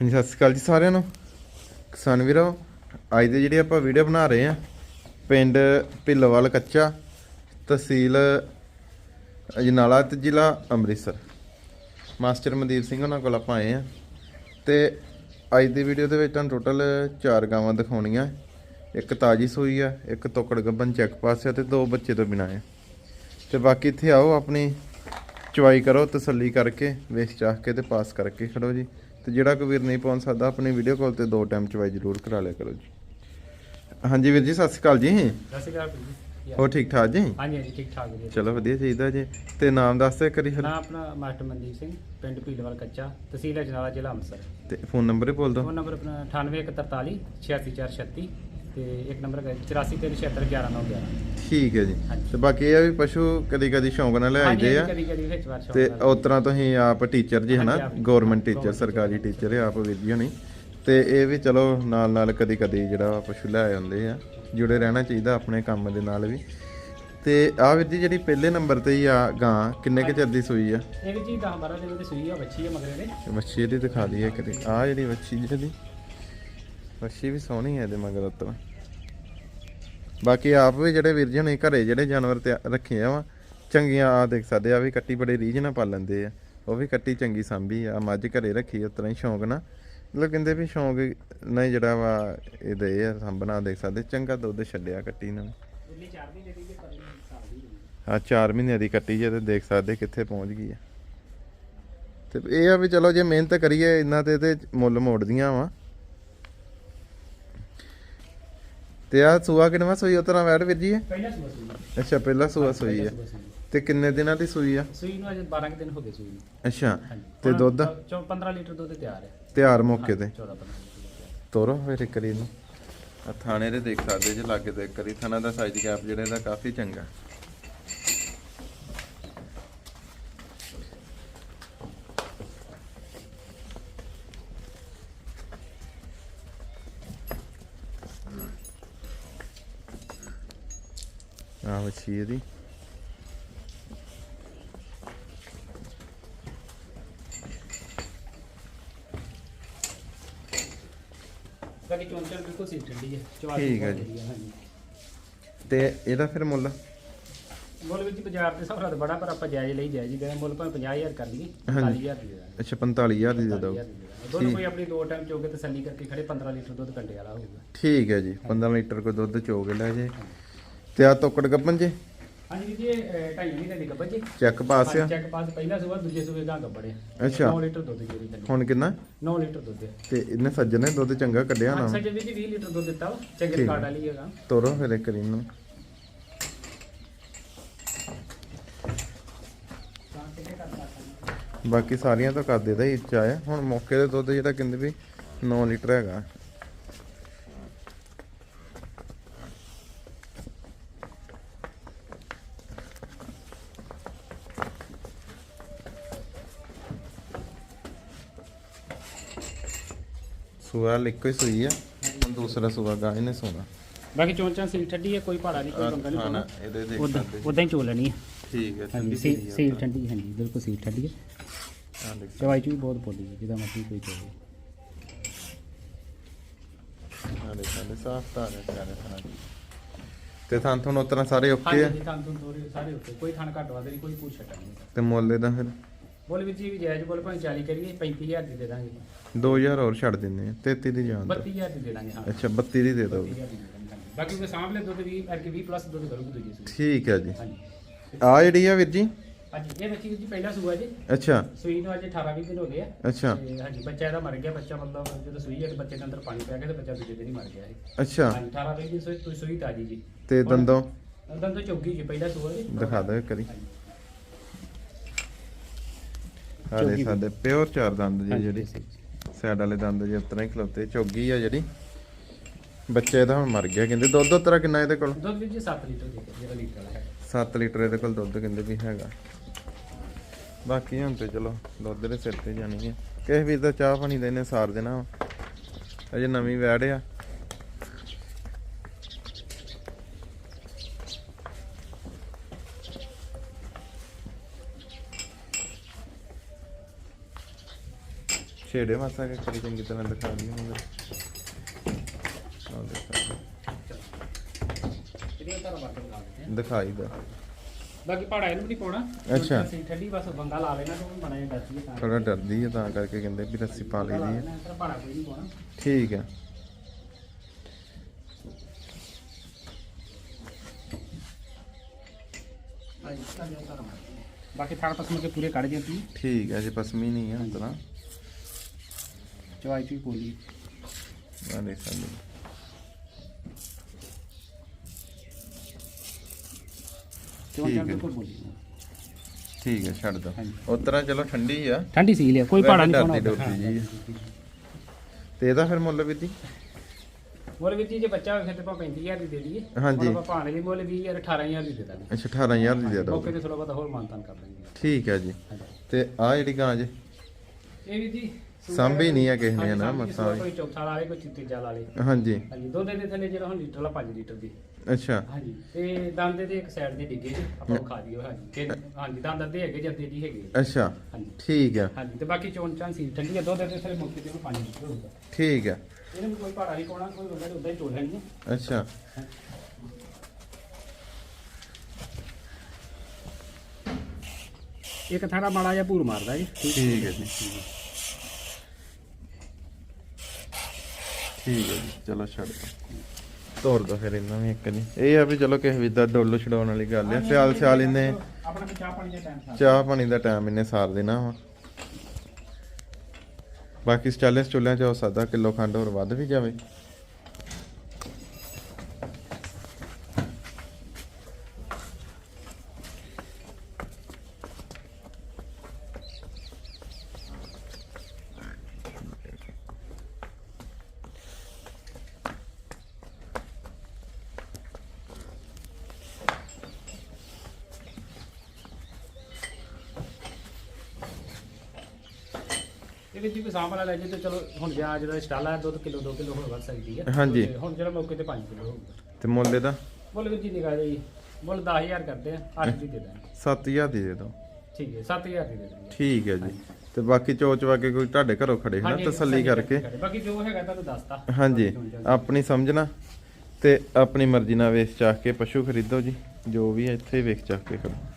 ਹਾਂਜੀ, ਸਤਿ ਸ਼੍ਰੀ ਅਕਾਲ ਜੀ ਸਾਰਿਆਂ ਨੂੰ। ਕਿਸਾਨ ਵੀਰੋ, ਅੱਜ ਦੇ ਜਿਹੜੇ ਆਪਾਂ ਵੀਡੀਓ ਬਣਾ ਰਹੇ ਆ ਪਿੰਡ ਭਿੱਲੋਵਾਲ ਕੱਚਾ, ਤਹਿਸੀਲ ਅਜਨਾਲਾ ਤੇ ਜ਼ਿਲ੍ਹਾ ਅੰਮ੍ਰਿਤਸਰ। ਮਾਸਟਰ ਮਨਦੀਪ ਸਿੰਘ ਉਹਨਾਂ ਕੋਲ ਆਪਾਂ ਆਏ ਆ ਤੇ ਅੱਜ ਦੀ ਵੀਡੀਓ ਦੇ ਵਿੱਚ ਤੁਹਾਨੂੰ ਟੋਟਲ 4 ਗਾਵਾਂ ਦਿਖਾਉਣੀਆਂ। ਇੱਕ ਤਾਜੀ ਸੂਈ ਆ, ਇੱਕ ਤੋਕੜ ਗੱਬਨ ਚੈੱਕ ਪਾਸ ਆ ਤੇ ਦੋ ਬੱਚੇ ਤੋਂ ਬਿਨਾਂ ਆ। ਤੇ ਬਾਕੀ ਇੱਥੇ ਆਓ ਆਪਣੀ ਚੁਆਈ ਕਰੋ ਤਸੱਲੀ ਕਰਕੇ ਵੇਖ ਚਾਹ ਕੇ ਤੇ ਪਾਸ ਕਰਕੇ ਖੜੋ ਜੀ। ਤੇ ਜਿਹੜਾ ਕੋਈ ਵੀਰ ਨਹੀਂ ਪਹੁੰਚ ਸਕਦਾ ਆਪਣੀ ਵੀਡੀਓ ਕਾਲ ਤੇ ਦੋ ਟਾਈਮ ਚੁਆਈ ਜ਼ਰੂਰ ਕਰਾ ਲਿਆ ਕਰੋ ਜੀ। ਹਾਂਜੀ ਵੀਰ ਜੀ ਸਤਿ ਸ਼੍ਰੀ ਅਕਾਲ ਜੀ। ਸਤਿ ਸ਼੍ਰੀ ਅਕਾਲ ਜੀ। ਹੋ ਠੀਕ ਠਾਕ ਜੀ? ਹਾਂਜੀ ਹਾਂਜੀ ਠੀਕ ਠਾਕ ਜੀ। ਚਲੋ ਵਧੀਆ ਚਾਹੀਦਾ ਜੀ। ਤੇ ਨਾਮ ਦੱਸ ਦਿਓ ਕਰੀ ਫਿਰ ਨਾਮ ਆਪਣਾ ਮਾਸਟਰ ਮਨਦੀਪ ਸਿੰਘ ਪਿੰਡ ਭੀਲਵਾਲ ਕੱਚਾ ਤਹਿਸੀਲ ਅਜਨਾਲਾ ਜ਼ਿਲ੍ਹਾ ਅੰਮ੍ਰਿਤਸਰ। ਤੇ ਫੋਨ ਨੰਬਰ ਹੀ ਬੋਲ ਦਿਓ। ਫੋਨ ਨੰਬਰ ਆਪਣਾ 98143 86436 ਤੇ ਇੱਕ ਨੰਬਰ ਹੈ 8437611911 ਠੀਕ ਹੈ ਜੀ। ਤੇ ਬਾਕੀ ਇਹ ਆ ਵੀ ਪਸ਼ੂ ਕਦੀ ਕਦੀ ਸ਼ੌਂਕ ਨਾਲ ਲੈ ਆਈਦੇ ਆ। ਕਦੀ ਕਦੀ ਵਿੱਚ ਵਾਰ ਤੇ ਉਸ ਤਰ੍ਹਾਂ ਤੁਸੀਂ ਆਪ ਟੀਚਰ ਜੀ ਹਨਾ? ਗਵਰਨਮੈਂਟ ਟੀਚਰ ਸਰਕਾਰੀ ਟੀਚਰ ਆਪ ਵੀਰ ਜੀ ਹੋਣੀ। ਤੇ ਇਹ ਵੀ ਚਲੋ ਨਾਲ ਨਾਲ ਕਦੀ ਕਦੀ ਜਿਹੜਾ ਵਾ ਪਸ਼ੂ ਲੈ ਆਉਂਦੇ ਆ। ਜੁੜੇ ਰਹਿਣਾ ਚਾਹੀਦਾ ਆਪਣੇ ਕੰਮ ਦੇ ਨਾਲ ਵੀ। ਤੇ ਆ ਵੀਰ ਜੀ ਜਿਹੜੀ ਪਹਿਲੇ ਨੰਬਰ ਤੇ ਹੀ ਆ ਗਾਂ ਕਿੰਨੇ ਕੁ ਚਿਰ ਦੀ ਸੂਈ ਆ? ਇੱਕ ਜੀ 10 12 ਦਿਨ ਦੀ ਸੂਈ ਆ ਬੱਚੀ ਆ ਮਗਰੇ ਦੇ ਵੱਛੀ ਇਹਦੀ ਦਿਖਾ ਦਈਏ ਕਰੀ ਆ ਜਿਹੜੀ ਵੱਛੀ ਜਿਹਦੀ ਮੱਛੀ ਵੀ ਸੋਹਣੀ ਹੈ ਇਹਦੇ ਮਗਰ ਉੱਤਰ ਬਾਕੀ ਆਪ ਵੀ ਜਿਹੜੇ ਵੀਰ ਜੀ ਨੇ ਘਰੇ ਜਿਹੜੇ ਜਾਨਵਰ ਤੇ ਰੱਖੇ ਆ ਵਾ, ਚੰਗੀਆਂ ਆ ਦੇਖ ਸਕਦੇ ਆ ਵੀ ਕੱਟੀ ਬੜੇ ਰੀਝ ਨਾਲ ਪਾ ਲੈਂਦੇ ਆ। ਉਹ ਵੀ ਕੱਟੀ ਚੰਗੀ ਸਾਂਭੀ ਆ ਮੱਝ ਘਰੇ ਰੱਖੀ ਉਸ ਹੀ ਸ਼ੌਂਕ ਨਾ। ਮਤਲਬ ਕਹਿੰਦੇ ਵੀ ਸ਼ੌਂਕ ਨਹੀਂ ਜਿਹੜਾ ਵਾ, ਇਹਦੇ ਆ, ਸਾਂਭਣਾ ਦੇਖ ਸਕਦੇ, ਚੰਗਾ ਦੁੱਧ ਛੱਡਿਆ ਕੱਟੀ ਨੇ। ਉੱਲੀ 4 ਦੀ ਆ 4 ਮਹੀਨਿਆਂ ਦੀ ਕੱਟੀ ਜੇ ਤੇ ਦੇਖ ਸਕਦੇ ਕਿੱਥੇ ਪਹੁੰਚ ਗਈ ਆ। ਤੇ ਇਹ ਆ ਵੀ ਚਲੋ ਜੇ ਮਿਹਨਤ ਕਰੀਏ ਇਹਨਾਂ ਤੇ ਤੇ ਮੁੱਲ ਮੋੜਦੀਆਂ ਵਾ। ਤੇ ਆ ਸੂਆ ਕਿਨਵਾ ਸੂਈ? ਉਤਰਾ ਵੈੜ ਵੀਰ ਜੀ। ਇਹ? ਪਹਿਲਾ ਸੂਆ ਸੂਈ। ਅੱਛਾ ਪਹਿਲਾ ਸੂਆ ਸੂਈ ਸੂਈ। ਤੇ ਕਿੰਨੇ ਦਿਨਾਂ ਦੀ ਸੂਈ ਆ? ਸੂਈ ਨੂੰ ਅਜੇ 12 ਕੁ ਦਿਨ ਹੋ ਗਏ ਸੂਈ ਨੂੰ। ਅੱਛਾ ਤੇ ਦੁੱਧ? 15 ਲੀਟਰ ਦੁੱਧ ਤਿਆਰ ਹੈ। ਤਿਆਰ ਮੌਕੇ ਤੇ? 14 15 ਲੀਟਰ ਤਿਆਰ। ਤੋਰੋ ਫਿਰ ਇੱਕ ਵਾਰੀ ਨੂੰ ਆ ਥਾਣੇ ਦੇ ਦੇਖ ਸਕਦੇ ਜੇ ਲਾਗੇ ਤੇ ਇੱਕ ਵਾਰੀ। ਥਾਣਾ ਦਾ ਸਾਈਜ਼ ਗੈਪ ਜਿਹੜੇ ਦਾ ਕਾਫੀ ਚੰਗਾ। ਆ ਵਛੀ ਇਹਦੀ। ਬਾਕੀ ਚੌਂਚਰ ਬਿਲਕੁਲ ਸੀ ਠੰਡੀ ਹੈ ਚਵਾਈ ਠੀਕ ਹੈ ਬਹੁਤ ਜੀ। ਵਧੀਆ, ਹਾਂਜੀ। ਤੇ ਇਹਦਾ ਫਿਰ ਮੁੱਲ? ਮੁੱਲ ਵਿੱਚ ਬਾਜ਼ਾਰ ਦੇ ਹਿਸਾਬ ਨਾਲ ਤਾਂ ਬੜਾ ਪਰ ਆਪਾਂ ਜਾਇਜ਼ ਲਈ ਜਾਇਜ਼ ਹੀ ਦੇ ਮੁੱਲ ਭਾਵੇਂ 50000 ਕਰ ਲਈਏ ਹਾਂਜੀ। 40000 ਦੇ ਦਾਂਗੇ। ਅੱਛਾ 45000 ਦੀ ਦੇ ਦਿਓ। 45000 ਦੇ ਦੋਨੋਂ ਕੋਈ ਆਪਣੀ ਦੋ ਟਾਈਮ ਚੋਕੇ ਤਸੱਲੀ ਕਰਕੇ ਖੜੇ 15 ਲੀਟਰ ਦੁੱਧ ਕੰਡੇ ਵਾਲਾ ਹੋਊਗਾ। ਠੀਕ ਹੈ ਜੀ 15 ਲੀਟਰ ਕੋ ਦੁੱਧ ਚੋ ਕੇ ਲੈ ਜੇ। ਤੇ ਆ ਤੋਕੜ ਗੱਪਨ ਜੇ? ਹਾਂਜੀ ਜੀ ਇਹ ਢਾਈ ਮਹੀਨੇ ਦੀ ਗੱਬਰ ਜੀ। ਚੈੱਕ ਪਾਸ ਆ? ਚੈੱਕ ਪਾਸ ਪਹਿਲਾ ਸੂਆ ਦੂਜੇ ਸੂਏ ਗਾਂ ਗੱਬੜੇ ਅੱਛਾ। 9 ਲੀਟਰ ਦੁੱਧ ਜਿਹੜੀ ਕੰਡੇ ਹੁਣ ਕਿੰਨਾ? 9 ਲੀਟਰ ਦੁੱਧ ਹੈ। ਤੇ ਇਹਨੇ ਸੱਜਣ ਨੇ ਦੁੱਧ ਚੰਗਾ ਕੱਢਿਆ ਨਾ? ਸੱਜੇ ਵੀਰ ਜੀ 20 ਲੀਟਰ ਦੁੱਧ ਦਿੱਤਾ ਚੰਗੇ। ਕਾਰਡ ਵਾਲੀ ਹੈਗਾ। ਤੋਰੋ ਫਿਰ ਇੱਕ ਰੀ ਨੂੰ ਬਾਕੀ ਸਾਰੀਆਂ ਤਾਂ ਕਰ ਦੇਦਾ ਹੀ ਇੱਚਾ ਆ ਹੁਣ ਮੌਕੇ ਦੇ ਦੁੱਧ ਜਿਹੜਾ ਕਹਿੰਦੇ ਵੀ 9 ਲੀਟਰ ਹੈਗਾ। ਸੂਆ ਲਿਕੋ ਹੀ ਸੂਈ ਆ। ਹੁਣ ਦੂਸਰਾ ਸੂਆ ਗਾਂ ਇਹਨੇ ਸੋਣਾ। ਬਾਕੀ ਚੌਂਚਾਂ ਸੀਲ ਠੱਡੀ ਹੈ ਕੋਈ ਭਾੜਾ ਨਹੀਂ ਕੋਈ ਪੰਗਾ ਨਹੀਂ ਖਾਣਾ ਪਾਉਣਾ। ਇਹਦੇ ਦੇਖ ਉਦਾਂ ਸਕਦੇ ਉਦਾਂ ਹੀ ਚੋ ਲੈਣੀ ਹੈ ਠੀਕ ਹੈ ਹਾਂਜੀ ਠੰਡੀ ਸੀ- ਪੀਲੀ ਆ। ਸੀਲ ਤਾਂ। ਠੰਡੀ ਹਾਂਜੀ ਬਿਲਕੁਲ ਸੀਲ ਠੰਡੀ ਹੈ ਆਹ ਦੇਖ। ਚਵਾਈ ਚ ਵੀ ਬਹੁਤ ਪੋਲੀ ਹੈ ਜਿਹਦਾ ਮਰਜ਼ੀ ਕੋਈ ਚੋਵੇ ਨਾਲੇ ਸਾਡੇ ਸਾਫ਼ ਤਾਂ ਨੇ ਸਾਰੇ ਥਾਂ ਤੇ ਥਾਂ ਤੁਹਾਨੂੰ ਉਤਰਾ ਸਾਰੇ ਓਕੇ ਆ? ਹਾਂਜੀ ਤਾਂ ਤੋਂ ਦੋਰੇ ਸਾਰੇ ਉੱਤੇ ਕੋਈ ਥਣ ਘੱਟ ਵੱਧ ਨਹੀਂ ਕੋਈ ਪੁੱਛ ਛੱਟਾ ਨਹੀਂ ਤੇ ਮੁੱਲ ਇਹਦਾ ਫਿਰ? ਬੋਲ ਵਿੱਚ ਵੀ ਜਾਇਜ਼ ਬੋਲ ਭਾਵੇਂ 40 ਕਰੀਏ 35000 ਦੀ ਦੇ ਦਾਂਗੇ। 2000 ਹੋਰ ਛੱਡ ਦਿੰਦੇ ਆ 33 ਦੀ ਜਾਨ ਦੋ 32000 ਦੀ ਦੇ ਦਾਂਗੇ ਹਾਂ। ਅੱਛਾ 32 ਦੀ ਦੇ ਦਿਓ। 32000 ਦੀ ਦੇ ਦਾਂਗੇ। ਬਾਕੀ ਕੋਈ ਸਾਹਮਣੇ ਦੁੱਧ ਵੀ ਕਰਕੇ 20 ਪਲੱਸ ਦੁੱਧ ਕਰੂਗੀ ਦੂਜੀ ਸੂਈ ਠੀਕ ਹੈ ਜੀ। ਹਾਂਜੀ। ਆ ਜਿਹੜੀ ਆ ਵੀਰ ਜੀ? ਹਾਂਜੀ ਇਹ ਬੱਚੀ ਜੀ ਪਹਿਲਾ ਸੂਆ ਜੀ। ਅੱਛਾ। ਸੂਈ ਨੂੰ ਅੱਜ 18 20 ਦਿਨ ਹੋ ਗਏ ਆ। ਅੱਛਾ। ਤੇ ਹਾਂਜੀ ਬੱਚਾ ਇਹਦਾ ਮਰ ਗਿਆ ਬੱਚਾ ਮਤਲਬ ਜਦੋਂ ਸੂਈ ਹੈ ਤੇ ਬੱਚੇ ਦੇ ਅੰਦਰ ਪਾਣੀ ਪੈ ਗਿਆ ਤੇ ਬੱਚਾ ਦੂਜੇ ਦਿਨ ਹੀ ਮਰ ਗਿਆ ਇਹ। ਅੱਛਾ। ਹਾਂਜੀ 18 20 ਦਿਨ ਸੂਈ ਸੂਈ ਤਾਜੀ ਜੀ। ਤੇ ਦੰਦੋਂ? ਤੋਂ ਚੁੱਗੀ ਜੀ ਪਹਿਲਾ ਸੂਆ ਜੀ। ਦਿਖਾ ਦਿਓ ਕਰੀ ਹਾਂਜੀ। ਚੌਗੀ ਸਾਡੇ ਪਿਓਰ ਚਾਰ ਦੰਦ ਜੀ ਜਿਹੜੀ। ਸਾਈਡ ਵਾਲੇ ਦੰਦ ਜੇ ਉਤਰਾ ਹੀ ਖਲੋਤੇ ਚੋਗੀ ਆ ਜਿਹੜੀ। ਬੱਚੇ ਦਾ ਹੁਣ ਮਰ ਗਿਆ ਕਹਿੰਦੇ ਦੁੱਧ ਉਤਰਾ ਕਿੰਨਾ ਇਹਦੇ ਕੋਲ? ਦੁੱਧ ਵਿੱਚ 7 ਲੀਟਰ ਦੇ ਕੇ ਜਿਹੜਾ ਲੀਟਰ ਵਾਲਾ ਹੈ 7 ਲੀਟਰ ਇਹਦੇ ਕੋਲ ਦੁੱਧ ਕਹਿੰਦੇ ਵੀ ਹੈਗਾ। ਬਾਕੀ ਹੁਣ ਤੇ ਚਲੋ ਦੁੱਧ ਦੇ ਸਿਰ ਤੇ ਜਾਣੀ ਹੈ ਕਿਸੇ ਵੀਰ ਦਾ ਚਾਹ ਪਾਣੀ ਦਾ ਇਹਨੇ ਸਾਰ ਦੇਣਾ ਵਾ। ਅਜੇ ਨਵੀਂ ਵੈੜ ਆ। ਛੇੜੇ ਮਾਸਾ ਕੇ ਕਰੀ ਚੰਗੀ ਤਰ੍ਹਾਂ ਦਿਖਾ ਦਿਓ ਮਗਰ ਆਹ ਦਿਖਾ। ਦਿਖਾਈ ਦਾ। ਬਾਕੀ ਪਹਾੜਾ ਇਹਨੂੰ ਨਹੀਂ ਪਾਉਣਾ। ਅੱਛਾ। ਠੰਡੀ ਬਸ ਬੰਦਾ ਲਾ ਲੈਣਾ ਤਾਂ ਉਹ ਬਣਾ ਜਾਂਦਾ ਸੀ ਤਾਂ। ਥੋੜਾ ਡਰਦੀ ਹੈ ਤਾਂ ਕਰਕੇ ਕਹਿੰਦੇ ਵੀ ਰੱਸੀ ਪਾ ਲਈ ਦੀ ਹੈ ਪਹਾੜਾ ਕੋਈ ਨਹੀਂ ਪਾਉਣਾ। ਠੀਕ ਹੈ ਬਾਕੀ ਥਾੜ ਪਸਮ ਕੇ ਪੂਰੇ ਕੱਢ ਜਾਂਦੀ ਠੀਕ ਹੈ ਜੀ ਪਸਮੀ ਨਹੀਂ ਹੈ ਉਤਨਾ ਚਵਾਈ ਚੁਈ ਪੋਲੀ ਵਾਲੇ ਸਾਡੀ ਚਵਾਈ ਠੀਕ ਹੈ। ਬਿਲਕੁਲ ਬੋਲੀ। ਠੀਕ ਹੈ ਛੱਡ ਦੋ। ਹਾਂਜੀ। ਉਤਰਾ ਚਲੋ ਠੰਡੀ ਆ। ਠੰਡੀ ਸੀ ਲਿਆ ਕੋਈ ਪਹਾੜਾ ਨਹੀਂ ਪਾਉਣਾ ਡਰਦੀ ਜੀ। ਹੈ। ਤੇ ਇਹਦਾ ਫਿਰ ਮੁੱਲ ਵੀ ਦੀ ਮੁੱਲ ਵੀ ਜੀ ਜੇ ਬੱਚਾ ਹੋਵੇ ਫਿਰ ਤੇ ਆਪਾਂ 35000 ਦੀ ਦੇ ਦਈਏ। ਹਾਂਜੀ। ਹੁਣ ਆਪਾਂ ਭਾਣੇ ਦੀ ਮੁੱਲ 20000 18000 ਦੀ ਦੇ ਦਾਂਗੇ। ਅੱਛਾ 18000 ਦੀ ਦੇ ਦੋ। ਮੌਕੇ ਤੇ ਥੋੜਾ ਬਹੁਤਾ ਹੋਰ ਮਾਨਤਾਨ ਕਰ ਦਾਂਗੇ ਠੀਕ ਹੈ ਜੀ। ਤੇ ਆ ਜਿਹੜੀ ਗਾਂ ਜੇ? ਇਹ ਵੀ ਜੀ ਸਾਂਭੀ ਨਹੀਂ ਆ ਕਿਸੇ ਨੇ ਨਾ ਮੱਸਾਂ ਕੋਈ ਚੌਥਾ ਵਾਲੇ ਕੋਈ ਤੀਜਾ ਵਾਲੇ। ਹਾਂਜੀ। ਹਾਂਜੀ ਦੁੱਧ ਦੇ ਥੱਲੇ ਜਿਹੜਾ ਹੁਣ ਲੀਟਰ ਵਾਲਾ 5 ਲੀਟਰ ਦੀ। ਅੱਛਾ। ਹਾਂਜੀ ਤੇ ਦੰਦ ਦੇ ਇੱਕ ਸਾਈਡ ਦੇ ਡਿੱਗੇ ਜੀ ਆਪਾਂ ਖਾ ਦਿਓ ਹਾਂਜੀ। ਤੇ ਹਾਂਜੀ ਦੰਦ ਅੱਧੇ ਹੈਗੇ ਜਾਂਦੇ ਜੀ ਹੈਗੇ। ਅੱਛਾ ਹਾਂਜੀ। ਠੀਕ ਹੈ ਹਾਂਜੀ ਤੇ ਬਾਕੀ ਚੋਣ ਚਾਂ ਸੀ ਠੰਡੀ ਆ ਦੁੱਧ ਦੇ ਥੱਲੇ ਮੌਕੇ ਤੇ 5 ਲੀਟਰ ਹੋਊਗਾ ਠੀਕ ਹੈ ਇਹਨੂੰ ਕੋਈ ਭਾੜਾ ਨਹੀਂ ਪਾਉਣਾ ਕੋਈ ਬੰਦਾ ਉਦਾਂ ਹੀ ਚੋਲ ਲੈਣੀ ਅੱਛਾ। ਇੱਕ ਥਾੜਾ ਮਾੜਾ ਜਿਹਾ ਭੂਰ ਮਾਰਦਾ ਜੀ। ਠੀਕ ਹੈ ਜੀ। ਠੀਕ ਹੈ ਜੀ ਚਲੋ ਛੱਡ ਦੋ ਤੋਰ ਦੋ ਫਿਰ ਇਹਨਾਂ ਵੀ ਇੱਕ ਜੀ ਇਹ ਆ ਵੀ ਚਲੋ ਕਿਸੇ ਵੀ ਦਾ ਡੋਲੂ ਛਡਾਉਣ ਵਾਲੀ ਗੱਲ ਆ। ਸਿਆਲ ਸਿਆਲ ਇਹਨੇ ਆਪਣਾ ਚਾਹ ਪਾਣੀ ਦਾ ਟਾਈਮ ਸਾਰ ਚਾਹ ਪਾਣੀ ਦਾ ਟਾਈਮ ਇਹਨੇ ਸਾਰ ਦੇਣਾ ਵਾ। ਬਾਕੀ ਸਟਾਈਲਿਸ਼ ਚੁੱਲ੍ਹਿਆਂ 'ਚ ਹੋ ਸਕਦਾ ਕਿਲੋ ਖੰਡ ਹੋਰ ਵੱਧ ਵੀ ਜਾਵੇ। ਇਹ ਵਿੱਚ ਕੋਈ ਸਾਂਭ ਵਾਲਾ ਲੈ ਜੇ ਤੇ ਚਲੋ ਹੁਣ ਜਾ ਜਿਹੜਾ ਸਟਾਲਾ ਦੁੱਧ ਕਿਲੋ 2 ਕਿਲੋ ਹੋਰ ਵੱਧ ਸਕਦੀ ਹੈ। ਹਾਂਜੀ। ਤੇ ਹੁਣ ਜਿਹੜਾ ਮੌਕੇ ਤੇ 5 ਕਿਲੋ ਹੋਊਗਾ। ਤੇ ਮੁੱਲ ਇਹਦਾ? ਮੁੱਲ ਵੀ ਜੀ ਨਿਕਾ ਜੀ ਮੁੱਲ 10000 ਕਰਦੇ ਆ 8 ਦੀ ਦੇ ਦਾਂਗੇ। 7000 ਦੀ ਦੇ ਦਿਓ। ਠੀਕ ਹੈ 7000 ਦੀ ਦੇ ਦਾਂਗੇ। ਠੀਕ ਹੈ ਜੀ। ਤੇ ਬਾਕੀ ਚੋਚ ਵਾਕੇ ਕੋਈ ਤੁਹਾਡੇ ਘਰੋਂ ਖੜੇ ਹਨਾ ਹਾਂਜੀ, ਤਸੱਲੀ ਕਰਕੇ। ਬਾਕੀ ਜੋ ਹੈਗਾ ਤੁਹਾਨੂੰ ਦੱਸਤਾ। ਹਾਂਜੀ ਆਪਣੀ ਸਮਝਣਾ ਤੇ ਆਪਣੀ ਮਰਜ਼ੀ ਨਾਲ ਵੇਚ ਚਾਹ ਕੇ ਪਸ਼ੂ ਖਰੀਦੋ ਜੀ। ਜੋ ਵੀ ਹੈ ਇੱਥੇ ਵੇਚ ਚਾਹ ਕੇ ਕਰੋ।